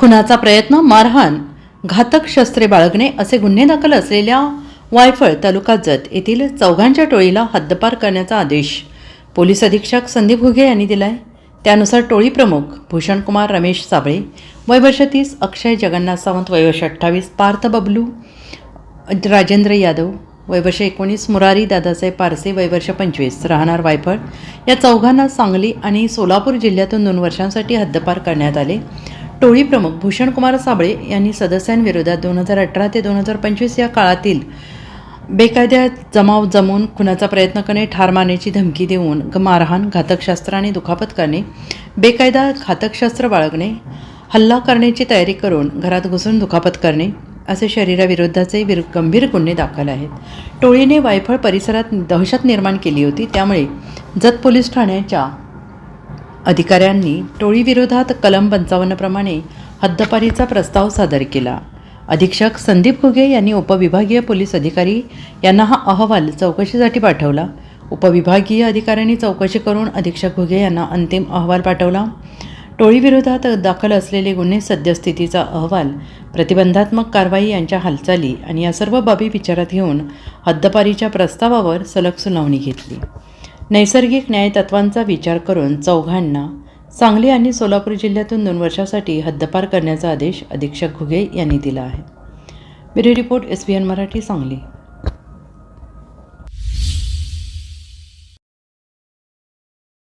खुनाचा प्रयत्न मारहाण घातक शस्त्रे बाळगणे असे गुन्हे दाखल असलेल्या वायफळ तालुका जत येथील चौघांच्या टोळीला हद्दपार करण्याचा आदेश पोलीस अधीक्षक संदीप घुगे यांनी दिलाय. त्यानुसार टोळी प्रमुख भूषणकुमार रमेश साबळे वयवर्ष तीस अक्षय जगन्नाथ सावंत वयवर्ष अठ्ठावीस पार्थ बबलू राजेंद्र यादव वयवर्ष एकोणीस मुरारी दादासाहेब पारसे वयवर्ष पंचवीस राहणार वायफळ. या चौघांना सांगली आणि सोलापूर जिल्ह्यातून दोन वर्षांसाठी हद्दपार करण्यात आले. टोळी प्रमुख भूषणकुमार साबळे यांनी सदस्यांविरोधात दोन हजार अठरा ते दोन हजार पंचवीस या काळातील बेकायद्या जमाव जमवून खुनाचा प्रयत्न करणे ठार मारण्याची धमकी देऊन ग- मारहाण घातकशास्त्र आणि दुखापत करणे बेकायदा घातकशास्त्र बाळगणे हल्ला करण्याची तयारी करून घरात घुसून दुखापत करणे असे शरीराविरोधाचे विर गंभीर गुन्हे दाखल आहेत. टोळीने वायफळ परिसरात दहशत निर्माण केली होती त्यामुळे जत पोलीस ठाण्याच्या अधिकाऱ्यांनी टोळीविरोधात कलम पंचावन्नप्रमाणे हद्दपारीचा प्रस्ताव सादर केला. अधीक्षक संदीप घुगे यांनी उपविभागीय पोलीस अधिकारी यांना हा अहवाल चौकशीसाठी पाठवला. उपविभागीय अधिकाऱ्यांनी चौकशी करून अधीक्षक घुगे यांना अंतिम अहवाल पाठवला. टोळीविरोधात दाखल असलेले गुन्हे सद्यस्थितीचा अहवाल प्रतिबंधात्मक कारवाई यांच्या हालचाली आणि या सर्व बाबी विचारात घेऊन हद्दपारीच्या प्रस्तावावर सलग सुनावणी घेतली. नैसर्गिक न्यायतत्वांचा विचार करून चौघांना सांगली आणि सोलापूर जिल्ह्यातून दोन वर्षासाठी हद्दपार करण्याचा आदेश अधीक्षक घुगे यांनी दिला आहे. Bureau report S B N Marathi Sangli.